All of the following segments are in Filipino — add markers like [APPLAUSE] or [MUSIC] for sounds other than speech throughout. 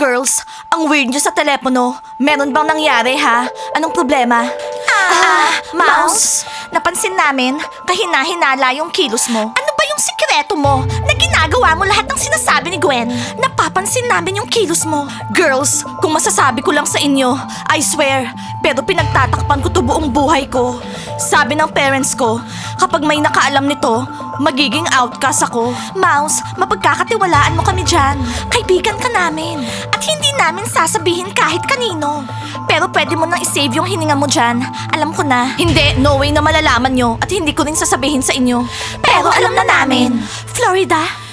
girls? Ang weird nyo sa telepono. Meron bang nangyari ha? Anong problema? Ah, Mouse, napansin namin, kahina-hinala yung kilos mo. Ano ba yung sikreto mo na ginagawa mo lahat ng sinasabi ni Gwen? Napapansin namin yung kilos mo. Girls, kung masasabi ko lang sa inyo, I swear, pero pinagtatakpan ko to buong buhay ko. Sabi ng parents ko, kapag may nakaalam nito, magiging outcast ako. Mouse, mapagkakatiwalaan mo kami dyan. Kaibigan ka namin. At hindi namin sasabihin kahit kanino. Pero pwede mo nang isave yung hininga mo dyan. Alam ko na. Hindi, no way na malalaman nyo. At hindi ko rin sasabihin sa inyo. Pero alam na namin. Florida?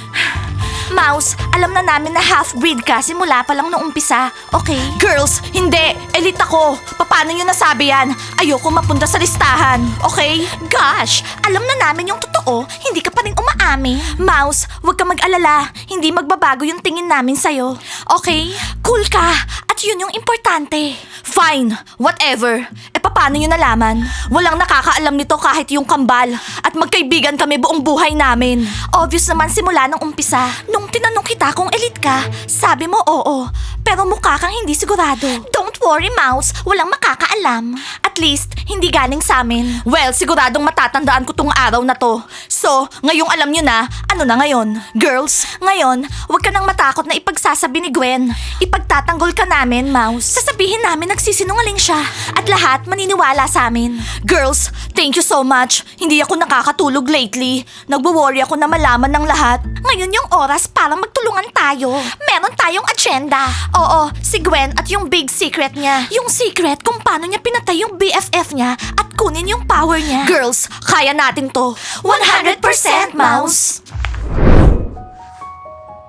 Mouse, alam na namin na half-breed ka simula pa lang nung umpisa, okay? Girls, hindi! Elite ako! Paano nyo nasabi yan? Ayoko mapunta sa listahan, okay? Gosh, alam na namin yung totoo, hindi ka pa rin umaami. Mouse, huwag ka mag-alala, hindi magbabago yung tingin namin sa'yo. Okay? Cool ka, at yun yung importante. Fine, whatever. E paano nyo nalaman? Walang nakakaalam nito kahit yung kambal. At magkaibigan kami buong buhay namin. Obvious naman simula nung umpisa. Nung tinanong kita kung elite ka, sabi mo oo. Pero mukha kang hindi sigurado. Don't worry, Mouse. Walang makakaalam. At least, hindi galing sa amin. Well, siguradong matatandaan ko tong araw na to. So, ngayong alam nyo na, ano na ngayon? Girls, ngayon, huwag ka nang matakot na ipagsasabi ni Gwen. Ipagtatanggol ka namin, Mouse. Sasabihin namin nagsisinungaling siya. At lahat maniniwala sa amin. Girls, thank you so much. Hindi ako nakakatulog lately. Nagwo-worry ako na malaman ng lahat. Ngayon yung oras para magtulungan tayo. Meron tayong agenda. Oo, si Gwen at yung big secret niya. Yung secret kung paano niya pinatay yung BFF niya at kunin yung power niya. Girls, kaya natin to. 100% Mouse!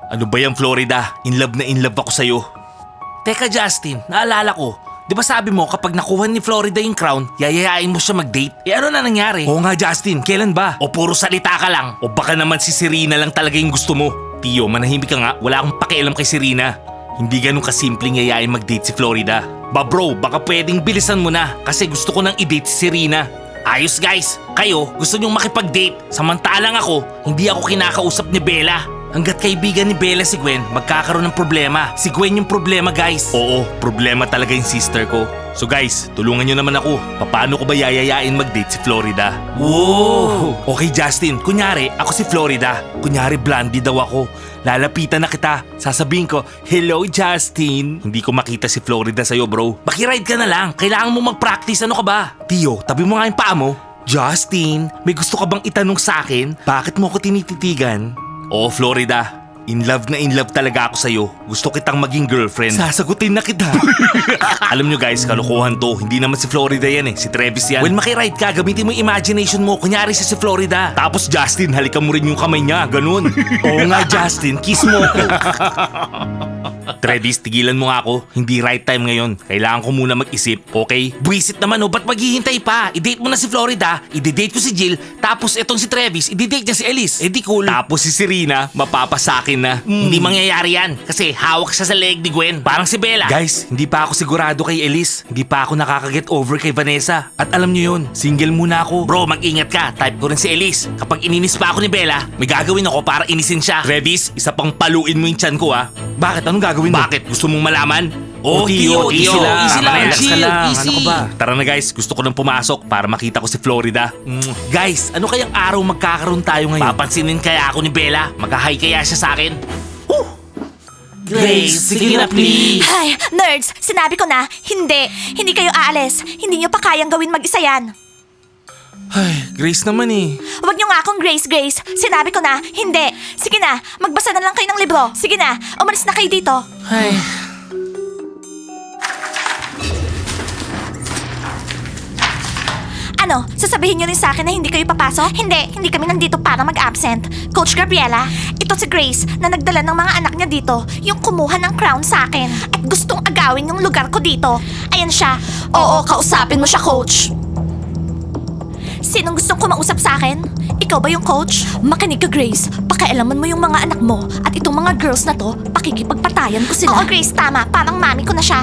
Ano ba yan, Florida? In love na in love ako sa'yo. Teka, Justin, naalala ko. Di ba sabi mo kapag nakuha ni Florida yung crown, yayayain mo siya mag-date? Eh ano na nangyari? Oo nga, Justin. Kailan ba? O puro salita ka lang? O baka naman si Serena lang talaga yung gusto mo? Tio, manahimik ka nga. Wala akong pakialam kay Serena. Hindi ganun kasimpleng yayain mag-date si Florida. Ba bro, baka pwedeng bilisan mo na kasi gusto ko nang i-date si Serena. Ayos guys, kayo gusto nyong makipag-date. Samantalang ako, hindi ako kinakausap ni Bella. Hanggat kaibigan ni Bella si Gwen, magkakaroon ng problema. Si Gwen yung problema guys. Oo, problema talaga yung sister ko. So guys, tulungan nyo naman ako. Paano ko ba yayayain mag-date si Florida? Wow! Okay Justin, kunyari ako si Florida. Kunyari blondie daw ako. Lalapitan na kita. Sasabihin ko, Hello Justin. Hindi ko makita si Florida sa'yo bro. Makiride ka na lang. Kailangan mo mag-practice. Ano ka ba? Tio, tabi mo nga yung paa mo. Justin, may gusto ka bang itanong sa akin? Bakit mo ako tinititigan? Oo, Florida. In love na in love talaga ako sa'yo. Gusto kitang maging girlfriend. Sasagutin na kita. [LAUGHS] Alam nyo guys, kalokohan to. Hindi naman si Florida yan eh. Si Travis yan. When makiride ka, gamitin mo yung imagination mo. Kunyari siya si Florida. Tapos Justin, halikan mo rin yung kamay niya. Ganun. [LAUGHS] Oo nga Justin, kiss mo ako. [LAUGHS] Travis, tigilan mo nga ako. Hindi right time ngayon. Kailangan ko muna mag-isip, okay? Buisit naman oh, ba't maghihintay pa? I-date mo na si Florida, i-date ko si Jill, tapos etong si Travis, i-date niya si Elise. Eh di cool. Tapos si Serena, mapapasakin na. Hindi mangyayari yan, kasi hawak siya sa leg ni Gwen. Parang si Bella. Guys, hindi pa ako sigurado kay Elise. Hindi pa ako nakaka-get over kay Vanessa. At alam niyo yun, single muna ako. Bro, mag-ingat ka. Type ko rin si Elise. Kapag ininis pa ako ni Bella, may gagawin ako para inisin siya. Travis, isa pang paluin mo yung chan ko ah. Bakit? Anong gagawin mo? Bakit? Gusto mong malaman? Oh, easy lang, easy lang, relax ka lang. easy. Ano ka ba? Tara na guys, gusto ko nang pumasok para makita ko si Florida. Mm. Guys, ano kayang araw magkakaroon tayo ngayon? Papansinin kaya ako ni Bella? Maghahay kaya siya sa akin? Grace, sige na please. Ay, nerds, sinabi ko na, hindi. Hindi kayo aalis. Hindi nyo pa kayang gawin mag-isa yan. Ay, Grace naman eh. Huwag nyo nga akong Grace Grace. Sinabi ko na, hindi. Sige na, magbasa na lang kayo ng libro. Sige na, umalis na kayo dito. Ay. Ano, sasabihin nyo rin sa akin na hindi kayo papasok? Hindi, hindi kami nandito para mag-absent. Coach Gabriela, ito si Grace na nagdala ng mga anak niya dito, yung kumuha ng crown sa akin. At gustong agawin yung lugar ko dito. Ayan siya. Oo, kausapin mo siya, Coach. Sinong gustong kumausap sa akin? Ikaw ba yung coach? Makinig ka, Grace. Pakialaman mo yung mga anak mo at itong mga girls na to, pakikipagpatayan ko sila. Oo, Grace, tama. Parang mami ko na siya.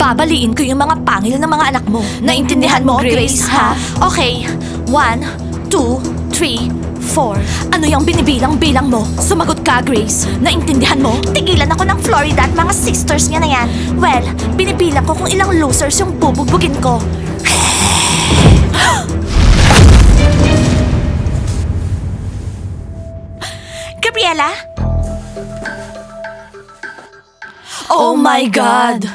Babaliin ko yung mga pangil ng mga anak mo. Naintindihan mo, Grace, ha? Okay. One, two, three, four. Ano yung binibilang-bilang mo? Sumagot ka, Grace. Naintindihan mo? Tigilan ako ng Florida at mga sisters niya na yan. Well, binibilang ko kung ilang losers yung bubugbugin ko. Gabriela? Oh my God!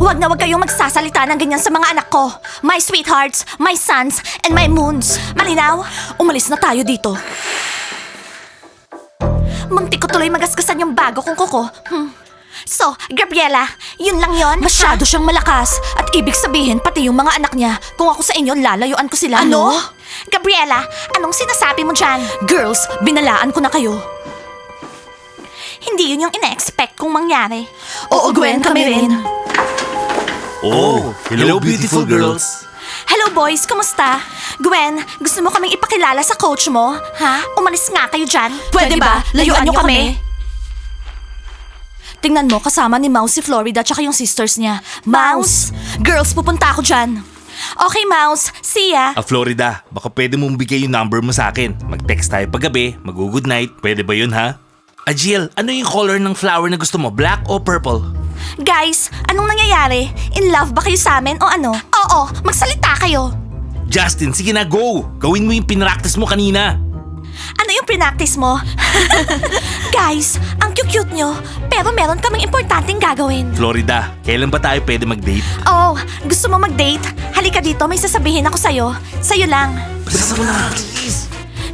Huwag na huwag kayong magsasalita ng ganyan sa mga anak ko. My sweethearts, my sons, and my moons. Malinaw? Umalis na tayo dito. Munti ko tuloy magasgasan yung bago kong kuko. Hmm. So, Gabriela, yun lang yon. Masyado siyang malakas. At ibig sabihin, pati yung mga anak niya, kung ako sa inyo, lalayuan ko sila. Ano? Gabriela, anong sinasabi mo dyan? Girls, binalaan ko na kayo. Hindi yun yung ina-expect kong mangyari. Oo, Gwen, kami rin. Oh, hello beautiful girls. Hello boys, kumusta? Gwen, gusto mo kaming ipakilala sa coach mo? Ha? Umalis nga kayo dyan. Pwede, ba? Layuan niyo kami. Tingnan mo, kasama ni Mouse si Florida tsaka yung sisters niya. Mouse! Girls, pupunta ako dyan. Okay, Mouse. See ya. Ah, Florida, baka pwede mong bigay yung number mo sa akin. Mag-text tayo paggabi, mag-good night. Pwede ba yun, ha? Jill, ano yung color ng flower na gusto mo? Black o purple? Guys, anong nangyayari? In love ba kayo sa amin o ano? Oo, magsalita kayo. Justin, sige na, go! Gawin mo yung pinractice mo kanina. Ano yung pinaktis mo? [LAUGHS] Guys, ang cute-cute nyo. Pero meron kaming importanteng gagawin. Florida, kailan ba tayo pwede mag-date? Oh, gusto mo mag-date? Halika dito, may sasabihin ako sa'yo. Sa'yo lang. Basta mo na.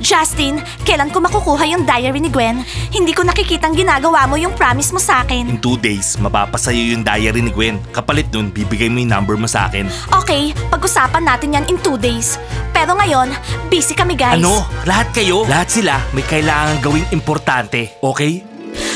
Justin, kailan ko makukuha yung diary ni Gwen? Hindi ko nakikitang ginagawa mo yung promise mo sa akin. In two days, mapapasayo yung diary ni Gwen. Kapalit nun, bibigay mo yung number mo sa akin. Okay, pag-usapan natin yan in two days. Pero ngayon, busy kami guys. Ano? Lahat kayo? Lahat sila may kailangan gawing importante. Okay?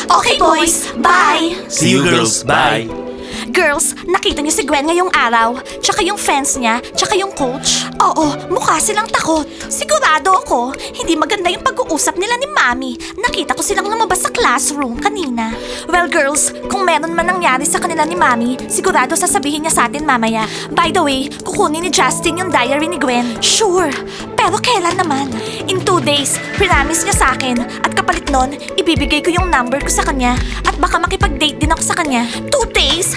Okay boys, bye! See you girls. Bye. Girls, nakita niyo si Gwen ngayong araw, tsaka yung fans niya, tsaka yung coach. Oo, mukha silang takot. Sigurado ako, hindi maganda yung pag-uusap nila ni Mami. Nakita ko silang lumabas sa classroom kanina. Well girls, kung meron man nangyari sa kanila ni Mami, sigurado sasabihin niya sa atin mamaya. By the way, kukunin ni Justin yung diary ni Gwen. Sure, pero kailan naman? In two days, promise niya sa akin at kapalit nun, ibibigay ko yung number ko sa kanya at baka makipag-date din ako sa kanya. Two days?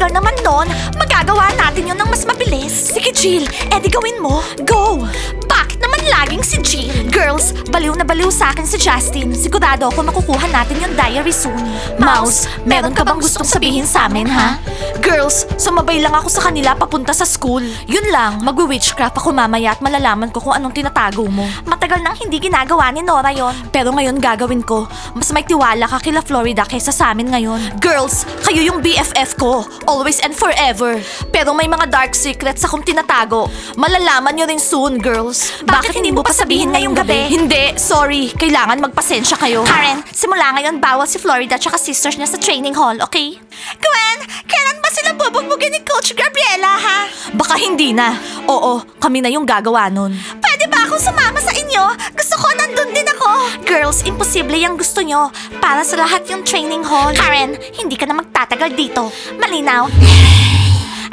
tagal naman nun. Magagawa natin yun ng mas mabilis. Sige, Jill. Edi gawin mo. Go! Bakit naman laging si Jill? Girls, baliw na baliw sa akin si Justin. Sigurado ako makukuha natin yung diary soon. Mouse, meron ka bang gustong sabihin sa amin, ha? Girls, sumabay lang ako sa kanila papunta sa school. Yun lang, magwi-witchcraft ako mamaya at malalaman ko kung anong tinatago mo. Matagal nang hindi ginagawa ni Nora yon. Pero ngayon gagawin ko. Mas may tiwala ka kila Florida kaysa sa amin ngayon. Girls, kayo yung BFF ko. Always and forever. Pero may mga dark secrets akong tinatago. Malalaman nyo rin soon, girls. Bakit, hindi mo pa sabihin ngayong gabi? Hindi, sorry. Kailangan magpasensya kayo. Karen, simula ngayon bawal si Florida tsaka sisters niya sa training hall, okay? Gwen, kailan ba sila bubugbugin ni Coach Gabriela, ha? Baka hindi na. Oo, kami na yung gagawa nun. Pwede ba akong sumama sa inyo? Gusto ko nandun din ako. Girls, imposible yung gusto nyo. Para sa lahat yung training hall. Karen, hindi ka na magtatagal dito. Malinaw?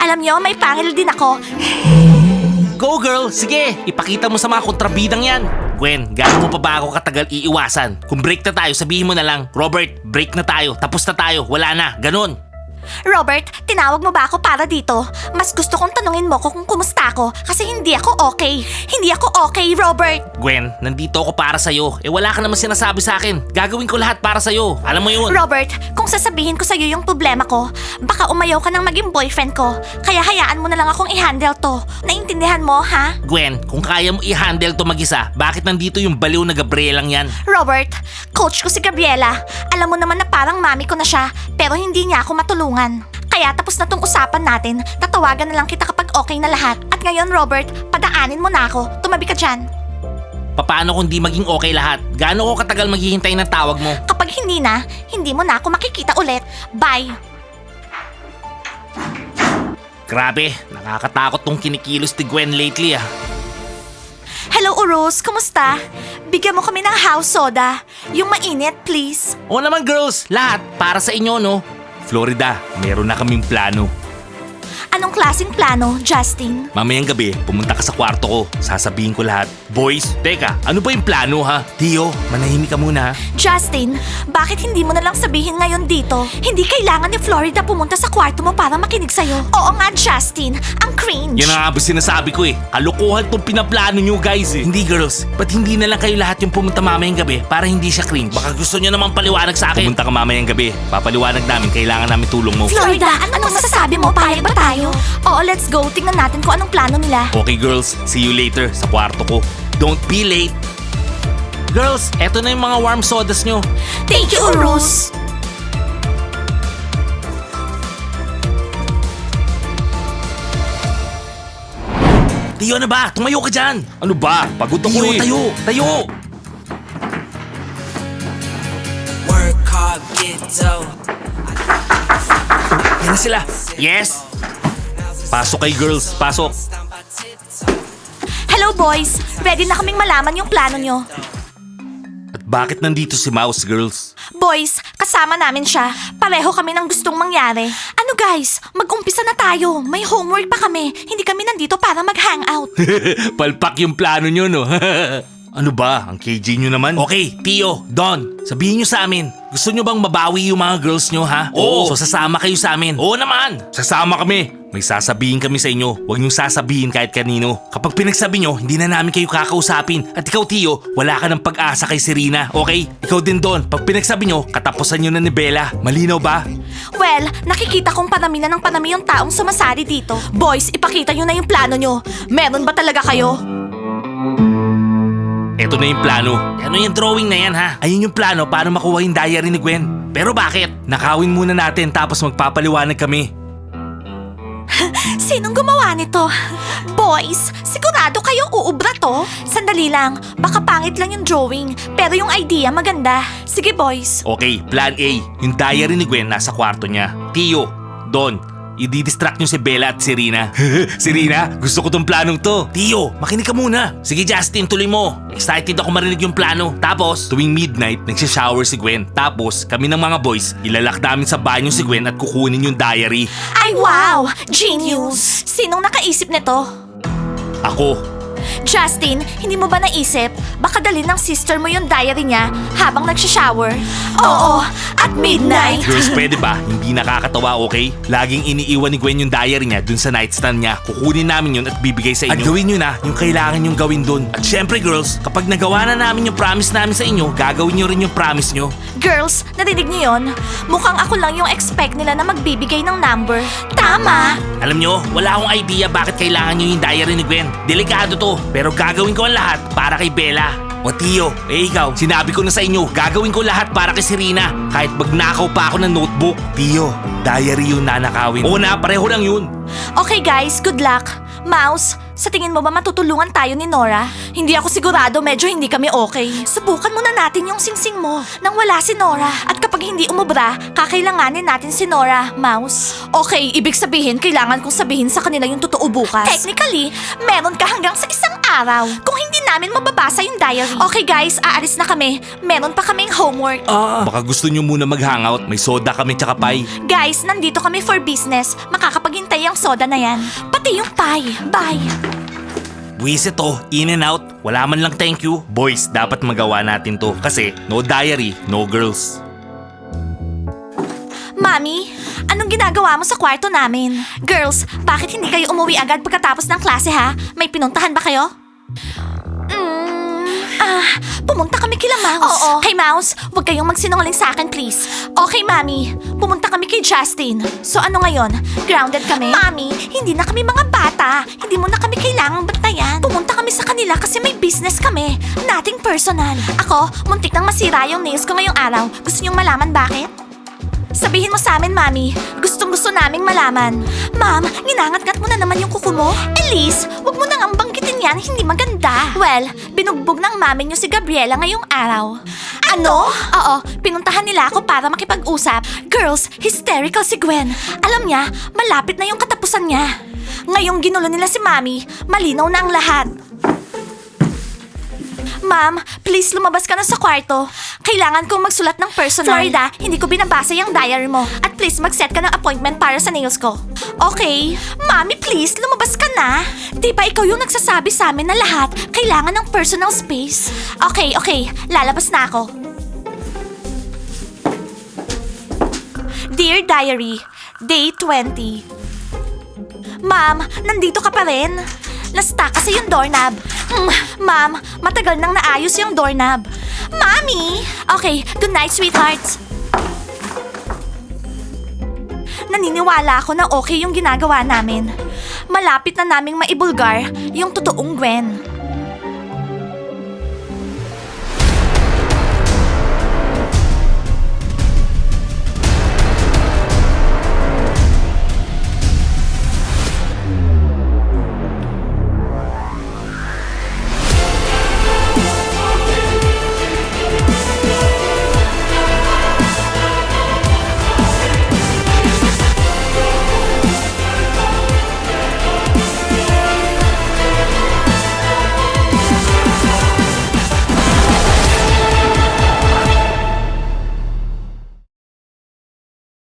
Alam nyo, may pangil din ako. Go girl! Sige! Ipakita mo sa mga kontrabidang yan! Gwen, gaano mo pa ba ako katagal iiwasan? Kung break na tayo, sabihin mo na lang, Robert, break na tayo, tapos na tayo, wala na, ganun. Robert, tinawag mo ba ako para dito? Mas gusto kong tanungin mo ko kung kumusta ako kasi hindi ako okay. Hindi ako okay, Robert. Gwen, nandito ako para sa'yo. Eh wala ka naman sinasabi sa akin. Gagawin ko lahat para sa'yo. Alam mo yun. Robert, kung sasabihin ko sa'yo yung problema ko, baka umayaw ka ng maging boyfriend ko. Kaya hayaan mo na lang akong i-handle to. Naintindihan mo, ha? Gwen, kung kaya mo i-handle to mag-isa, bakit nandito yung baliw na Gabrielang yan? Robert, coach ko si Gabriela. Alam mo naman na parang mami ko na siya, pero hindi niya ako matulungan. Kaya tapos na tong usapan natin, tatawagan na lang kita kapag okay na lahat. At ngayon, Robert, padaanin mo na ako. Tumabi ka dyan. Paano kung di maging okay lahat? Gaano ko katagal maghihintay ng tawag mo? Kapag hindi na, hindi mo na ako makikita ulit. Bye! Grabe, nakakatakot tong kinikilos ni Gwen lately ah. Hello, Urus. Kumusta? Bigyan mo kami ng house soda. Yung mainit, please. Oo naman girls, lahat para sa inyo no. Florida, meron na kaming plano. Anong klase klaseng plano, Justin? Mamayang gabi, pumunta ka sa kwarto ko. Sasabihin ko lahat. Boys, teka, ano ba yung plano ha? Tio, manahimik ka muna ha. Justin, bakit hindi mo na lang sabihin ngayon dito? Hindi kailangan ni Florida pumunta sa kwarto mo para makinig sa'yo. Oo nga, Justin. Ang cringe. Yan ang nga ba sinasabi ko eh. Kalokohan tong pinaplano nyo guys eh. Hindi girls, ba't hindi na lang kayo lahat yung pumunta mamayang gabi para hindi siya cringe? Baka gusto nyo namang paliwanag sa akin. Pumunta ka mamayang gabi. Papaliwanag namin, kailangan namin tulong mo. Florida, anong masasabi mo? Payag ba tayo? Oo, let's go. Tingnan natin kung anong plano nila. Okay girls, see you later sa kwarto ko. Don't be late. Girls, eto na yung mga warm sodas nyo. Thank you, Urus. Tiyo na ba? Tumayo ka dyan! Ano ba? Pagod ako Tiyo, eh. tayo, tayo! Work hard, get dough. Yan na sila. Yes! Pasok kay girls, pasok. Hello, boys. Ready na kaming malaman yung plano nyo. At bakit nandito si Mouse, girls? Boys, kasama namin siya. Pareho kami ng gustong mangyari. Ano guys, mag-umpisa na tayo. May homework pa kami. Hindi kami nandito para mag-hangout. [LAUGHS] Palpak yung plano nyo, no? [LAUGHS] ano ba? Ang KJ nyo naman? Okay, Tio, Don, sabihin nyo sa amin. Gusto nyo bang mabawi yung mga girls nyo, ha? Oo. So sasama kayo sa amin. Oo naman. Sasama kami. May sasabihin kami sa inyo. Huwag nyo sasabihin kahit kanino. Kapag pinagsabi nyo, hindi na namin kayo kakausapin. At ikaw, Tio, wala ka ng pag-asa kay Serena, okay? Ikaw din, Don. Pag pinagsabi nyo, katapusan nyo na ni Bella. Malinaw ba? Well, nakikita kong panami na ng panami yung taong sumasali dito. Boys, ipakita nyo na yung plano nyo. Meron ba talaga kayo? Eto na yung plano. Ano yung drawing na yan ha? Ayun yung plano para makuha yung diary ni Gwen. Pero bakit? Nakawin muna natin tapos magpapaliwanag kami. [LAUGHS] Sinong gumawa nito? Boys, sigurado kayo uubra to? Sandali lang, baka pangit lang yung drawing, pero yung idea maganda. Sige boys. Okay, plan A. Yung diary ni Gwen nasa kwarto niya. Tio, Don, i-distract nyo si Bella at si Rina. [LAUGHS] si Rina, gusto ko tong planong to. Tio, makinig ka muna. Sige Justin, tuloy mo. Excited ako marinig yung plano. Tapos, tuwing midnight, nagsishower si Gwen. Tapos, kami ng mga boys, ilalak namin sa banyo si Gwen at kukunin yung diary. Ay wow! Genius! Sinong nakaisip nito? Ako, Justin, hindi mo ba naisip? Baka dalhin ng sister mo yung diary niya habang nagsishower? Oo, at midnight. Girls, pwede ba? Hindi nakakatawa, okay? Laging iniiwan ni Gwen yung diary niya dun sa nightstand niya. Kukunin namin yun at bibigay sa inyo. At gawin nyo na yung kailangan yung gawin dun. At syempre, girls, kapag nagawa na namin yung promise namin sa inyo, gagawin nyo rin yung promise nyo. Girls, narinig niyo yon? Mukhang ako lang yung expect nila na magbibigay ng number. Tama! Alam nyo, wala akong idea bakit kailangan nyo yung diary ni Gwen. Delikado to, pero gagawin ko ang lahat para kay Bella. O Tio, eh ikaw, sinabi ko na sa inyo, gagawin ko lahat para kay Serena. Kahit magnakaw pa ako ng notebook. Tio, diary yung nanakawin. Oo na, pareho lang yun. Okay guys, good luck. Mouse, sa tingin mo ba matutulungan tayo ni Nora? Hindi ako sigurado, medyo hindi kami okay. Subukan muna natin yung singsing mo nang wala si Nora. At kapag hindi umubra, kakailanganin natin si Nora, Mouse. Okay, ibig sabihin, kailangan kong sabihin sa kanila yung totoo bukas. Technically, meron ka hanggang sa isang araw. Kung hindi namin mababasa yung diary. Okay guys, aalis na kami. Meron pa kaming homework. Baka gusto nyo muna mag-hangout, may soda kami tsaka pie. Guys, nandito kami for business. Makakapaghintay ang soda na yan. Pati yung pie. Bye. Buwisit to, in and out, wala man lang thank you. Boys, dapat magawa natin to kasi no diary, no girls. Mami, anong ginagawa mo sa kwarto namin? Girls, bakit hindi kayo umuwi agad pagkatapos ng klase ha? May pinuntahan ba kayo? Mm, ah, pumunta kami kila Mouse. Oo. Hey Mouse, huwag kayong magsinungaling sa akin please. Okay, Mami. Pumunta kami kay Justin. So ano ngayon? Grounded kami? Mami, hindi na kami mga bata. Hindi mo na kami kailangang bantayan. Pumunta kami sa kanila kasi may business kami. Nothing personal. Ako, muntik nang masira yung nails ko ngayong araw. Gusto niyong malaman bakit? Sabihin mo sa amin, Mami. Gustong gusto naming malaman. Ma'am, ginangat-ngat mo na naman yung kuko mo. Elise, wag mo nang banggitin yan, hindi maganda. Well, binugbog ng mami niyo si Gabriela ngayong araw. Ano? Oo, pinuntahan nila ako para makipag-usap. Girls, hysterical si Gwen. Alam niya, malapit na yung katapusan niya. Ngayong ginulo nila si Mami, malinaw na ang lahat. Ma'am, please lumabas ka na sa kwarto. Kailangan kong magsulat ng personal. Florida, hindi ko binabasa yung diary mo. At please, mag-set ka ng appointment para sa nails ko. Okay. Mami, please, lumabas ka na. Di ba ikaw yung nagsasabi sa amin na lahat kailangan ng personal space? Okay, okay. Lalabas na ako. Dear Diary, Day 20. Ma'am, nandito ka pa rin? Nasta kasi yung doorknob. Hmm, ma'am, matagal nang naayos yung doorknob. Mami! Okay, good night, sweethearts. Naniniwala ako na okay yung ginagawa namin. Malapit na naming maibulgar yung totoong Gwen.